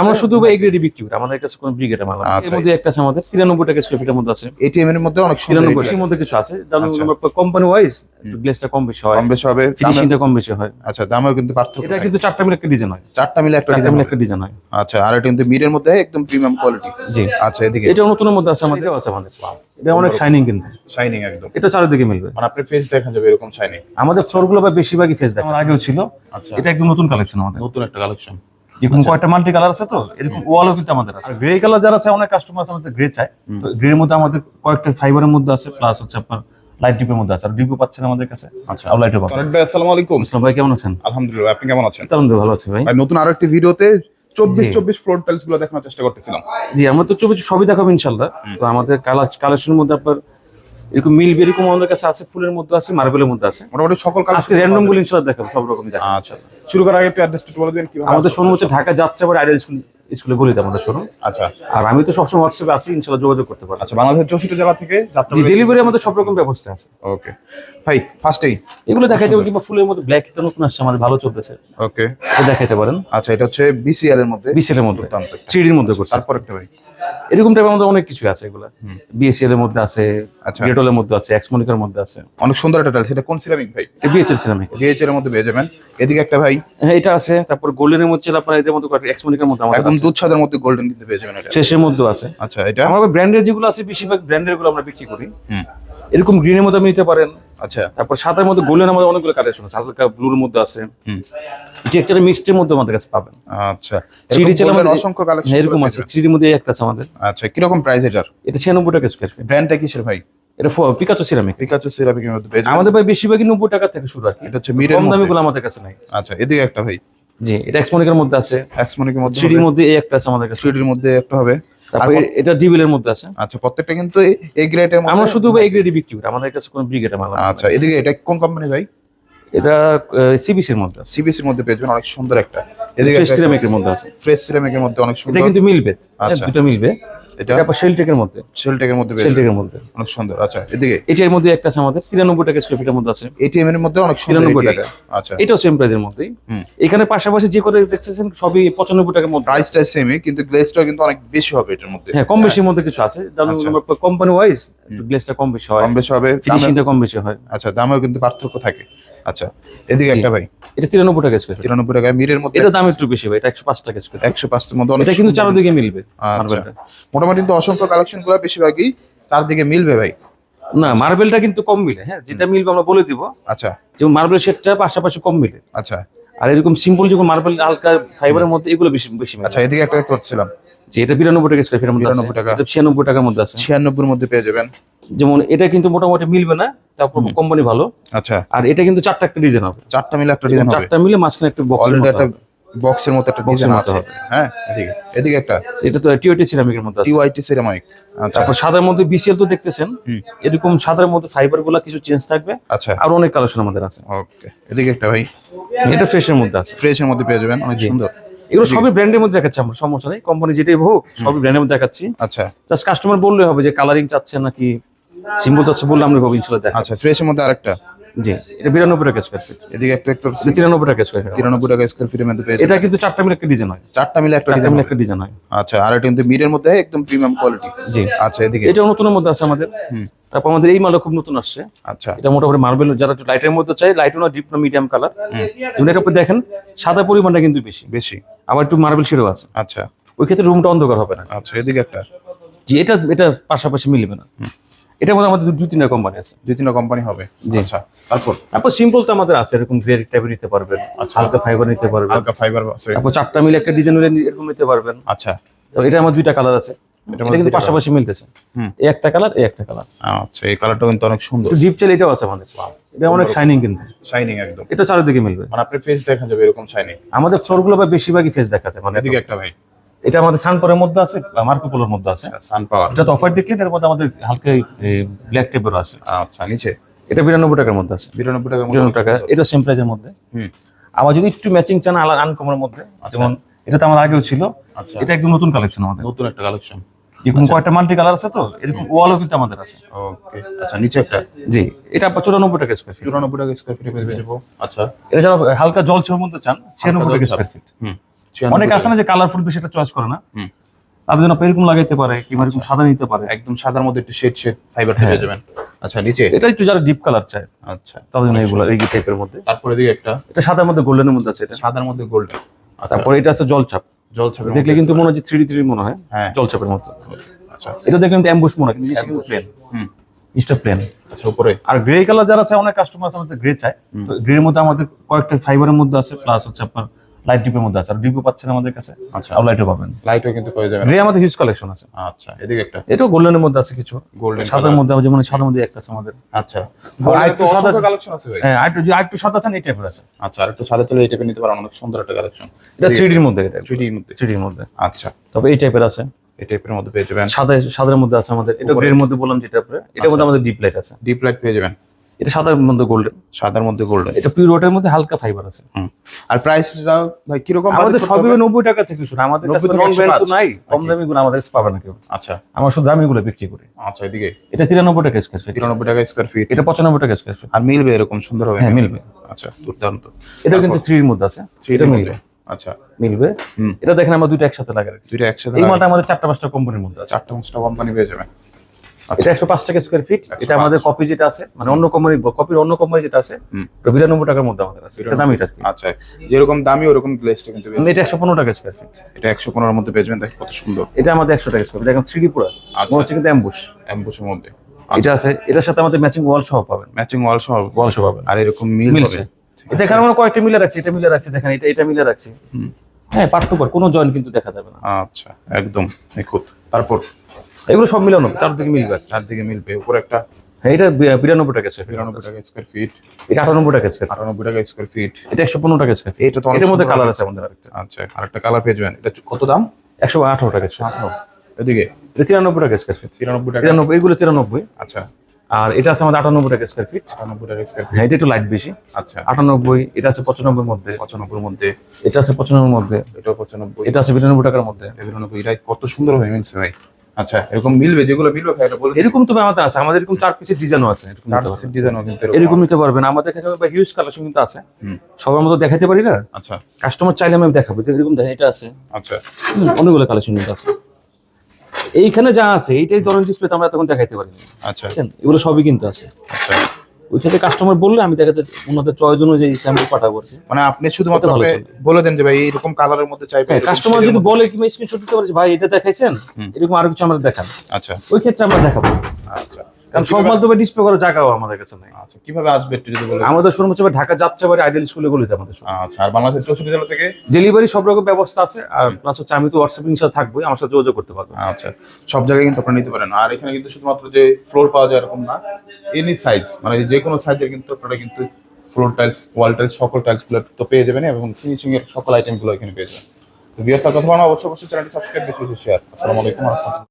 আমরা শুধু এই গ্রেডে বিক্রি করি আমাদের কাছে কোনো ব্রিগেডের মাল নেই। আচ্ছা। এর মধ্যে একটা আছে আমাদের তিরানব্বই টাকা স্কোয়ার ফিটের মধ্যে আছে। এটিএম এর মধ্যে অনেক। এর মধ্যে কিছু আছে। আচ্ছা। কোম্পানি ওয়াইজ গ্লেসটা কম বেশি হয়। কম বেশি হবে। ফিনিশিংটা কম বেশি হয়। আচ্ছা দামেও কিন্তু পার্থক্য এটা কিন্তু চারটা মিলে একটা ডিজাইন হয়। চারটা মিলে একটা ডিজাইন একটা ডিজাইন হয়। আচ্ছা আর এটা কিন্তু মিরের মধ্যে একদম প্রিমিয়াম কোয়ালিটি জি। আচ্ছা এদিকে। এটা নতুনের মধ্যে আছে আমাদের আছে আমাদের। এটা অনেক শাইনিং কিন্তু। শাইনিং একদম। এটা চারিদিকে মিলবে। মানে ফেস দেখা যাবে এরকম শাইনিং আমাদের ফ্লোরগুলো বেশিরভাগই ফেস আমার আগেও ছিল। আচ্ছা। এটা একদম নতুন কালেকশন আমাদের। নতুন একটা কালেকশন এরকম কয়েকটা মাল্টি কালার আছে তো এরকম ওয়ালও কিন্তু আমাদের আছে। গ্রে কালার যারা আছে অনেক কাস্টমার আছে আমাদের গ্রে তো মধ্যে আমাদের কয়েকটা ফাইবারের মধ্যে আছে প্লাস হচ্ছে আপনার লাইট ডিপের মধ্যে আছে। আর ডিপও পাচ্ছেন আমাদের কাছে। আচ্ছা। আর লাইটও পাচ্ছেন ভাই আসসালামু আলাইকুম। ইসলাম ভাই কেমন আছেন? আলহামদুলিল্লাহ আপনি কেমন আছেন? আলহামদুলিল্লাহ ভালো আছি ভাই। নতুন আরও একটি ভিডিওতে চব্বিশ চব্বিশ ফ্লোর টাইলসগুলো দেখানোর চেষ্টা করতেছিলাম। জি আমরা তো চব্বিশ সবই দেখাবো ইনশাল্লাহ তো আমাদের কালার কালেকশনের মধ্যে আপনার এরকম মিল এরকম আমাদের কাছে আছে ফুলের মধ্যে আছে মার্বেলের মধ্যে আছে। মোটামুটি সকল কাজ আজকে র্যান্ডমগুলো ইনশাল্লাহ দেখাবো সব রকম দেখাবো। আচ্ছা। শুরু করার আগে একটু অ্যাড্রেসটা বলে দিন কীভাবে আমাদের? শোরুম হচ্ছে ঢাকা যাচ্ছে আবার আইডিয়াল স্কুল স্কুলে বলিতে আমাদের শোরুম। আচ্ছা। আর আমি তো সব সবসময় হোয়াটসঅ্যাপে আছি ইনশাল্লাহ যোগাযোগ করতে পারব। আচ্ছা বাংলাদেশের চৌষট্টি জেলা থেকে ডেলিভারি আমাদের সব রকম ব্যবস্থা আছে। ওকে ভাই ফার্স্টেই এগুলো দেখাইতে পারেন কিংবা ফুলের মধ্যে ব্ল্যাক এটা নতুন আসছে আমাদের ভালো চলতেছে। ওকে এটা দেখাইতে পারেন। আচ্ছা এটা হচ্ছে বিসিএল এর মধ্যে বিসিএল এর মধ্যে। একটা। থ্রিডির মধ্যে করছে। তারপর একটা ভাই। এরকম টাইপের মধ্যে অনেক কিছু আছে এগুলো। বিএসএল এর মধ্যে আছে আচ্ছা। ডেটলের মধ্যে আছে এক্সমনিকার মধ্যে আছে। অনেক সুন্দর একটা টাইলস এটা কোন সিরামিক ভাই? এটা বিএচএল সিরামিক ডিএইচ এর মধ্যে পেয়ে যাবেন। এদিকে একটা ভাই। হ্যাঁ এটা আছে তারপর গোল্ডেনের মধ্যে আপনার এটার মধ্যে এক্সমনিকার মধ্যে আমাদের একদম দুধ ছাদের মধ্যে গোল্ডেন কিন্তু পেয়ে যাবেন এটা। শেষের মধ্যে আছে। আচ্ছা এটা? আমরা ব্র্যান্ডের যেগুলো আছে বেশিরভাগ ব্র্যান্ডেরগুলো আমরা বিক্রি করি। এরকম গ্রিনের মধ্যে আপনি নিতে পারেন। আচ্ছা। তারপর সাদার মধ্যে গোল্ডেন আমাদের অনেকগুলো কালেকশন আছে। হালকা ব্লুর মধ্যে আছে। হুম। টেক্সচার মিক্সডের মধ্যে আমাদের কাছে পাবেন। আচ্ছা। থ্রি ডি আমাদের অসংখ্য কালেকশন হ্যাঁ, এরকম আছে। থ্রি মধ্যে একটা আছে আমাদের। আচ্ছা কীরকম প্রাইস এটার? এটা ছিয়ানব্বই টাকা স্কোয়ার ফিট ব্র্যান্ডটা কিসের ভাই? এটা পিকাচো সিরামিক পিকাচু পেয়ে আমাদের ভাই বেশিরভাগই নব্বই টাকা থেকে শুরু আর কি। এটা হচ্ছে মিরের কম দামি গুলো আমাদের কাছে নাই। আচ্ছা এদিকে একটা ভাই। জি এটা এক্সমনিকের মধ্যে আছে। এক্সমনিকের মধ্যে থ্রি মধ্যে এই একটা আছে আমাদের কাছে। থ্রিডির মধ্যে একটা হবে। তারপরে এটা মধ্যে আছে। আচ্ছা প্রত্যেকটা কিন্তু গ্রেডের আমরা শুধু বিক্রি করি আমাদের কাছে কোনো মাল আচ্ছা এদিকে এটা কোন কোম্পানি ভাই? এটা সিবিসির মধ্যে সিবিসির মধ্যে পেয়ে যাবেন অনেক সুন্দর একটা। এদিকে ফ্রেশ সিরামিকের মধ্যে আছে। ফ্রেশ সিরামিকের মধ্যে অনেক এটা সুন্দর। কিন্তু মিলবে। হ্যাঁ, আচ্ছা। দুটো মিলবে। এটা? শেলটেকের মধ্যে। শেলটেকের মধ্যে শেলটেকের মধ্যে। অনেক সুন্দর। আচ্ছা এদিকে? এটার মধ্যে একটা আছে আমাদের তিরানব্বই টাকা স্কোয়ার ফিটের মধ্যে আছে। এটিএম এর মধ্যে অনেক সুন্দর 93 টাকা। আচ্ছা। এটাও সেম মধ্যেই। এখানে পাশাপাশি যে করে দেখতেছেন সবই পঁচানব্বই টাকার মধ্যে। প্রাইসটা সেমই কিন্তু কিন্তু অনেক বেশি হবে এটার মধ্যে। হ্যাঁ কম বেশির মধ্যে কিছু আছে। কোম্পানি ওয়াইজ গ্লেসটা কম বেশি হয়। কম বেশি হবে। ফিনিশিংটা কম বেশি হয়। আচ্ছা দামেও কিন্তু পার্থক্য থাকে। আচ্ছা এদিকে একটা ভাই। এটা তিরানব্বই টাকা স্কোয়ার তিরানব্বই টাকা মিরের মধ্যে এটা দাম একটু বেশি হয় এটা একশো পাঁচ টাকা স্কোয়ার একশো পাঁচটার মধ্যে এটা কিন্তু চারদিকে মিলবে আচ্ছা। মোটামুটি কিন্তু অসংখ্য কালেকশনগুলো বেশিরভাগই চারদিকে মিলবে ভাই। না মার্বেলটা কিন্তু কম মিলে হ্যাঁ যেটা মিলবে আমরা বলে দিব। আচ্ছা। যেমন মার্বেল শেডটা পাশাপাশি কম মিলে। আচ্ছা। আর এরকম সিম্পল যেমন মার্বেল হালকা ফাইবারের মধ্যে এগুলো বেশি বেশি আচ্ছা এদিকে একটা দেখতে পাচ্ছিলাম যে এটা বিরানব্বই টাকা স্কোয়ার ফিটের মধ্যে আছে। টাকা। ছিয়ানব্বই টাকার মধ্যে আছে। ছিয়ানব্বই মধ্যে পেয়ে যাবেন। যেমন এটা কিন্তু মোটামুটি মিলবে না তারপর কোম্পানি ভালো। আচ্ছা। আর এটা কিন্তু চারটা একটা ডিজাইন হবে। চারটা মিলে একটা ডিজাইন হবে। চারটা মিলে মাঝখানে একটা বক্স একটা বক্সের মতো একটা ডিজাইন আছে। হবে। হ্যাঁ এদিকে এদিকে একটা। এটা তো টিওটি সিরামিকের মধ্যে আছে। টিওআইটি সিরামিক আচ্ছা। তারপর সাদার মধ্যে বিসিএল তো দেখতেছেন। এরকম সাদার মধ্যে ফাইবারগুলা কিছু চেঞ্জ থাকবে। আচ্ছা। আর অনেক কালেকশন আমাদের আছে। ওকে এদিকে একটা ভাই। এটা ফ্রেশের মধ্যে আছে। ফ্রেশের মধ্যে পেয়ে যাবেন অনেক সুন্দর। এগুলো সবই ব্র্যান্ডের মধ্যে দেখাচ্ছি আমরা সমস্যা নেই। কোম্পানি যেটাই হোক সবই ব্র্যান্ডের মধ্যে দেখাচ্ছি। আচ্ছা। জাস্ট কাস্টমার বললে হবে যে কালারিং চাচ্ছে নাকি সিম্পল চাচ্ছে বললে আমরা ইনশাল্লাহ দেখা। আচ্ছা ফ্রেশের মধ্যে আরেকটা? জি এটা বিরানব্বই টাকা স্কোয়ার ফিট এদিকে একটা পাচ্ছি। তিরানব্বই টাকা স্কোয়ার ফিট তিরানব্বই টাকা স্কোয়ার ফিটের মধ্যে পেয়ে এটা কিন্তু চারটা মিলে একটা ডিজাইন হয়। চারটা মিলে একটা ডিজাইন মিলে একটা ডিজাইন হয়। আচ্ছা আর এটা কিন্তু মিরের মধ্যে একদম প্রিমিয়াম কোয়ালিটি জি। আচ্ছা এদিকে। এটা নতুনের মধ্যে আছে আমাদের। হুম। তারপর আমাদের এই মালও খুব নতুন আসছে। আচ্ছা। এটা মোটামুটি মার্বেল যারা একটু লাইটের মধ্যে চাই লাইটও না ডিপ না মিডিয়াম কালার যেমন এটা উপরে দেখেন সাদা পরিমাণটা কিন্তু বেশি। বেশি। আবার একটু মার্বেল শেডও আছে। আচ্ছা। ওই ক্ষেত্রে রুমটা অন্ধকার হবে না। আচ্ছা এদিকে একটা। জি এটা এটা পাশাপাশি মিলবে না। এটার মধ্যে আমাদের দুই তিনটা কোম্পানি আছে। দুই তিনটা কোম্পানি হবে। জি। আচ্ছা তারপর? তারপর সিম্পল তো আমাদের আছে এরকম গ্রে টাইপের নিতে পারবেন আচ্ছা। হালকা ফাইবার নিতে পারবেন। হালকা ফাইবার আছে। তারপর চারটা মিলে একটা ডিজাইন এরকম নিতে পারবেন। আচ্ছা। তো এটা আমার দুইটা কালার আছে। এটা কিন্তু পাশাপাশি মিলতেছে। এই একটা কালার এই একটা কালার আচ্ছা এই কালারটা কিন্তু অনেক সুন্দর। ডিপ চাল এটাও আছে আমাদের। এটা অনেক শাইনিং কিন্তু। শাইনিং একদম। এটা চারিদিকে মিলবে। মানে আপনার ফেস দেখা যাবে এরকম শাইনিং আমাদের ফ্লোরগুলো বা বেশিরভাগই ফেস দেখাতে মানে এদিকে একটা ভাই। এটা আমাদের সানপরের মধ্যে আছে মার্কো পোলোর মধ্যে আছে। সান পাওয়ার এটা তো অফার দেখলেন এর মধ্যে আমাদের হালকা ব্ল্যাক টেপেরও আছে। আচ্ছা নিচে? এটা বিরানব্বই টাকার মধ্যে আছে। বিরানব্বই টাকা বিরানব্বই টাকা এটা সেম প্রাইজের মধ্যে। হুম। আবার যদি একটু ম্যাচিং চান আলাদা আনকমের মধ্যে যেমন এটা তো আমার আগেও ছিল। আচ্ছা। এটা একদম নতুন কালেকশন আমাদের। নতুন একটা কালেকশন এরকম কয়েকটা মাল্টি কালার আছে তো এরকম ওয়ালও কিন্তু আমাদের আছে। ওকে আচ্ছা নিচে একটা? জি এটা আপনার চুরানব্বই টাকা স্কোয়ার ফিট চুরানব্বই টাকা স্কোয়ার ফিটে আচ্ছা। এটা যারা হালকা জল ছেড়ে মধ্যে চান ছিয়ানব্বই টাকা স্কোয়ার ফিট হুম। 96 অনেক আছে না যে কালারফুল বেশি একটা চয়েস করে না? তাদের জন্য এরকম লাগাইতে পারে কিংবা এরকম সাদা নিতে পারে। একদম সাদার মধ্যে একটু শেড শেড ফাইবার। পেয়ে যাবেন। আচ্ছা নিচে? এটা একটু যারা ডিপ কালার চায় আচ্ছা। তাদের জন্য এগুলো এই টাইপের মধ্যে। তারপরে দিকে একটা। এটা সাদার মধ্যে গোল্ডেনের মধ্যে আছে এটা। সাদার মধ্যে গোল্ডেন আচ্ছা। তারপরে এটা আছে জলছাপ। জল ছাপের দেখলে কিন্তু মনে হয় থ্রি থ্রি মনে হয়। হ্যাঁ। জলছাপের মতো। আচ্ছা। এটা দেখলে কিন্তু অ্যাম্বুশ মনে হয় কিন্তু প্লেন হুম। নিচটা প্লেন আচ্ছা উপরে। আর গ্রে কালার যারা চায় অনেক কাস্টমার আছে আমাদের গ্রে চায়। তো গ্রে মধ্যে আমাদের কয়েকটা ফাইবারের মধ্যে আছে প্লাস হচ্ছে আপনার লাইট ডিপের মধ্যে আছে। আর ডিপও পাচ্ছেন আমাদের কাছে। আচ্ছা। আর লাইটও পাবেন। লাইটও কিন্তু পেয়ে যাবেন। গ্রে আমাদের হিউজ কালেকশন আছে। আচ্ছা এদিকে একটা। এটাও গোল্ডেনের মধ্যে আছে কিছু। গোল্ডেন সাদার মধ্যে যেমন সাদার মধ্যে একটা আছে আমাদের। আচ্ছা। আর একটু সাদা কালেকশন আছে। ভাই। হ্যাঁ আর একটু আর একটু সাদা চান এই টাইপের আছে। আচ্ছা আর একটু সাদা চলে এই টাইপের নিতে পারেন। অনেক সুন্দর একটা কালেকশন এটা থ্রি ডির মধ্যে এটা থ্রি ডির মধ্যে। থ্রি ডির মধ্যে। আচ্ছা। তবে এই টাইপের আছে। এই টাইপের মধ্যে পেয়ে যাবেন। সাদা সাদার মধ্যে আছে আমাদের। এটা গ্রের মধ্যে বললাম যেটা আপনার এটার মধ্যে আমাদের ডিপ লাইট আছে। ডিপ লাইট পেয়ে যাবেন। এটা সাদার মধ্যে গোল্ডেন সাদার মধ্যে গোল্ডেন এটা পিওর মধ্যে হালকা ফাইবার আছে। আর প্রাইসটা ভাই কীরকম আমাদের সবই হবে? নব্বই টাকা থেকে শুরু। আমাদের কাছে নন ব্র্যান্ড তো নাই কম দামি গুলো আমাদের পাবে না কেউ। আচ্ছা। আমার শুধু দামি গুলো বিক্রি করি। আচ্ছা এদিকে? এটা তিরানব্বই টাকা স্কোয়ার ফিট তিরানব্বই টাকা স্কোয়ার ফিট এটা পঁচানব্বই টাকা স্কোয়ার ফিট আর মিলবে এরকম সুন্দর হবে? হ্যাঁ মিলবে। আচ্ছা দুর্দান্ত। এটা কিন্তু থ্রির মধ্যে আছে। এটা মধ্যে? মিলবে। আচ্ছা। মিলবে। হুম। এটা দেখেন আমরা দুইটা একসাথে লাগা রাখছি দুইটা একসাথে এই মালটা আমাদের চারটা পাঁচটা কোম্পানির মধ্যে আছে। চারটা পাঁচটা কোম্পানি পেয়ে যাবেন। এটা আচ্ছা একশো পাঁচ টাকা স্কোয়ার ফিট এটা আমাদের কপি যেটা আছে মানে অন্য কোম্পানি কপির অন্য কোম্পানি যেটা আছে। বিরানব্বই টাকার মধ্যে আমাদের আছে। এটা দামি এটা আচ্ছা যেরকম দামি ওরকম গ্লেসটা কিন্তু এটা একশো পনেরো টাকা স্কোয়ার ফিট এটা একশো পনেরোর মধ্যে পেয়ে যাবেন দেখো কত সুন্দর। এটা আমাদের একশো টাকা স্কোয়ার দেখেন থ্রি ডি পুরো। আচ্ছা। মনে হচ্ছে কিন্তু অ্যাম্বুশ অ্যাম্বুসের মধ্যে। এটা আছে এটার সাথে আমাদের ম্যাচিং ওয়াল সহ পাবেন। ম্যাচিং ওয়াল সহ ওয়াল সহ পাবেন। আর এরকম মিল মিলছে। এটা এখানে আমরা কয়েকটা মিলে রাখছি এটা মিলে রাখছি দেখেন এটা এটা মিলে রাখছি। হুম। হ্যাঁ পার্থক্য কোনো জয়েন্ট কিন্তু দেখা যাবে না। আচ্ছা একদম নিখুঁত। তারপর? এগুলো সব মিলানো চারদিকে মিলবে। চারদিকে মিলবে উপরে একটা হ্যাঁ এটা বিরানব্বই টাকা স্কোয়ার ফিট বিরানব্বই টাকা স্কোয়ার ফিট এটা আটানব্বই টাকা স্কোয়ার আটানব্বই টাকা স্কোয়ার ফিট এটা একশো পনেরো টাকা স্কোয়ার ফিট এটা তো মধ্যে কালার আছে আমাদের আরেকটা। আচ্ছা আরেকটা কালার পেয়ে যাবেন। এটা কত দাম? একশো আঠারো টাকা ফিট এদিকে? এটা তিরানব্বই টাকা স্কোয়ার ফিট তিরানব্বই টাকা। তিরানব্বই এগুলো তিরানব্বই। আচ্ছা। আর এটা আছে আমাদের আটানব্বই টাকা স্কোয়ার ফিট আটানব্বই টাকা স্কোয়ার ফিট হ্যাঁ এটা একটু লাইট বেশি। আচ্ছা। আটানব্বই এটা আছে পঁচানব্বই মধ্যে। পঁচানব্বইয়ের মধ্যে। এটা আছে পঁচানব্বই মধ্যে। এটাও পঁচানব্বই। এটা আছে বিরানব্বই টাকার মধ্যে। বিরানব্বই। এটা কত সুন্দর হবে মিলছে ভাই। আচ্ছা এরকম মিলবে? যেগুলো মিলবে ভাই এটা বলে এরকম তো আমাদের আছে। আমাদের এরকম চার পিসের ডিজাইনও আছে। চার ডিজাইনও কিন্তু এরকম নিতে পারবেন। আমাদের কাছে হিউজ কালেকশন কিন্তু আছে। হুম। সবার মতো দেখাতে পারি না? আচ্ছা। কাস্টমার চাইলে আমি দেখাবো। এরকম দেখেন এটা আছে। আচ্ছা। অনেকগুলো কালেকশন কিন্তু আছে। এইখানে যা আছে এইটাই ধরনের ডিসপ্লে আমরা তখন দেখাইতে পারি আচ্ছা। এগুলো সবই কিন্তু আছে। আচ্ছা। ওইখানে কাস্টমার বললে আমি দেখাতে ওনাদের চয়েস অনুযায়ী স্যাম্পল পাঠাবো মানে আপনি শুধুমাত্র বলে দেন যে ভাই এরকম কালারের মধ্যে চাইবে এরকম কাস্টমার যদি বলে কিংবা স্ক্রিনশট দিতে পারে ভাই এটা দেখাইছেন? এরকম আরও কিছু আমরা দেখান আচ্ছা। ওই ক্ষেত্রে আমরা দেখাবো। আচ্ছা। কারণ সব মাল তো ডিসপ্লে করার জায়গাও আমাদের কাছে নাই। আচ্ছা কীভাবে আসবে একটু যদি বলে আমাদের শোরুম হচ্ছে ঢাকা যাত্রাবাড়ি আইডিয়াল স্কুলে গলিতে আমাদের আচ্ছা আর বাংলাদেশের চৌষট্টি জেলা থেকে? ডেলিভারি সব রকম ব্যবস্থা আছে আর প্লাস হচ্ছে আমি তো হোয়াটসঅ্যাপ সাথে থাকবোই আমার সাথে যোগাযোগ করতে পারব আচ্ছা সব জায়গায় কিন্তু আপনারা নিতে পারেন। আর এখানে কিন্তু শুধুমাত্র যে ফ্লোর পাওয়া যায় এরকম না এনি সাইজ মানে যে কোনো সাইজের কিন্তু আপনারা কিন্তু ফ্লোর টাইলস ওয়াল টাইলস সকল টাইলসগুলো তো পেয়ে যাবেন এবং ফিনিশিং এর সকল আইটেমগুলো এখানে পেয়ে যাবেন। কথা বলা অবশ্যই অবশ্যই চ্যানেলটি সাবস্ক্রাইব বেশি বেশি শেয়ার আসসালামু আলাইকুম ওয়া রাহমাতুল্লাহ